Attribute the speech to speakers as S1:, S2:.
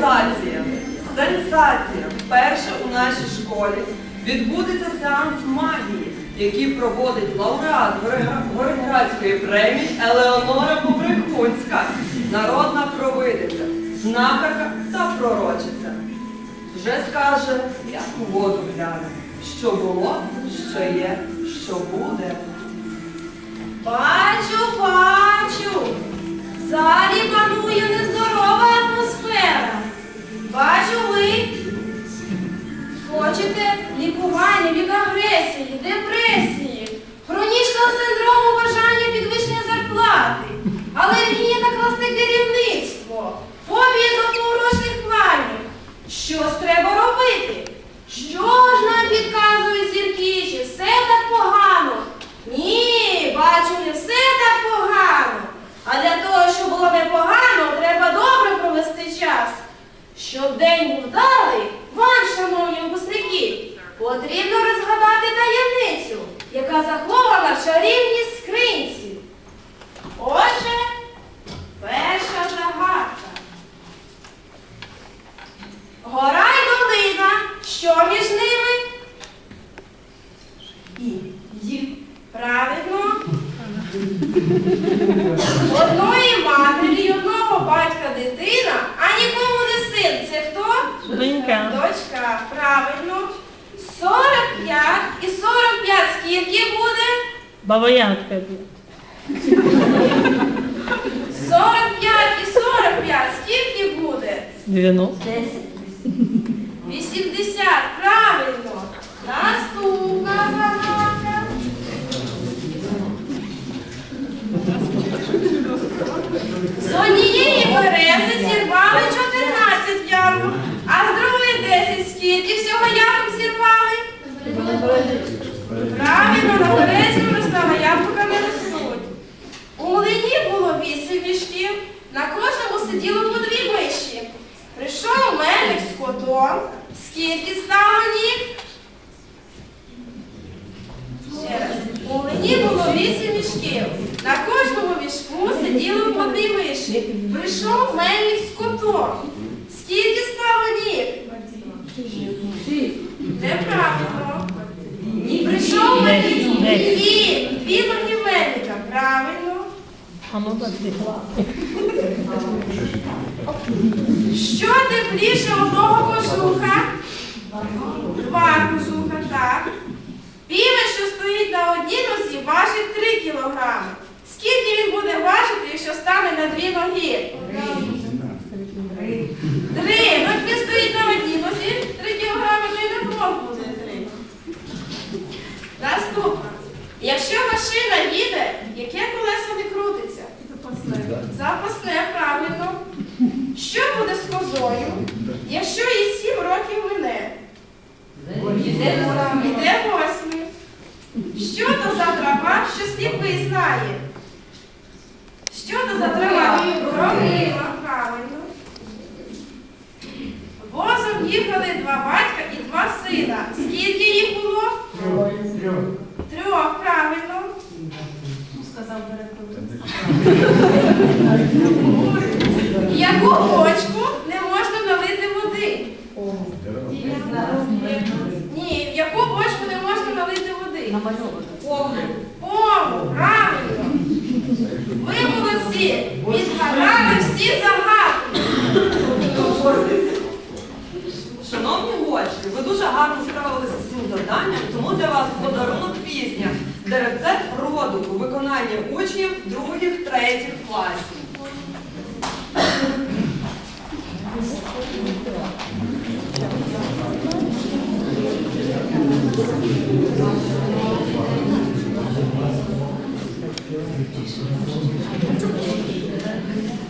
S1: Сенсація. Сенсація. Вперше у нашій школі відбудеться сеанс магії, який проводить лауреат Городградської премії Елеонора Побрикунська, народна провидиця, знахарка та пророчиця. Вже скаже, як у воду гляне, що було, що є, що буде.
S2: Па! лікування від агресії, депресії, Потрібно розгадати таємницю, яка захована в чарівній скринці. Отже, перша загадка. Гора й долина, що між ними? І. Ї. Правильно. Одної матері, одного батька дитина, а нікому не син. Це хто?
S3: Донька.
S2: Дочка. Правильно. 45 і 45 скільки буде?
S3: Баба буде.
S2: 45 і 45 скільки буде?
S3: 90.
S2: 80, правильно. Наступна загадка. З однієї берези зірвали 14 ямок, а з другої 10 скільки всього ямок зірвали? Правильно, на березі виростала яблука не ростуть. У млині було вісім мішків, на кожному сиділо по дві миші. Прийшов мельник з котом. Скільки стало ніг? Ще раз. У млині було вісім мішків. На кожному мішку сиділо по дві миші. Прийшов мельник з котом. Скільки стало ніг? Неправильно. Дві. Дві ноги. Правильно.
S3: А ну так
S2: Що тепліше одного кожуха? Два кожуха, так. Півень, що стоїть на одній нозі, важить 3 кілограми. Скільки він буде важити, якщо стане на дві ноги? Три. Ну, як він стоїть на одній нозі, 3 кілограми, то і на двох буде три. Наступна. Якщо машина їде, яке колесо не крутиться? Запасне, правильно. Що буде з козою, якщо їй сім років мине? Іде восьмий. Що то за трава, що сліпий знає? Що то за трава? Промила, правильно. Возом їхали два батька і два сина. Скільки їх було? Трьох, Трьох, правильно. Сказав Яку бочку налити води? Повну, правильно. Ви молодці, відгадали всі загадки.
S1: Шановні гості, ви дуже гарно справилися з цим завданням, тому для вас подарунок пісня Деревце роду у виконанні учнів других, третіх класів.
S3: Thank 本当にいい。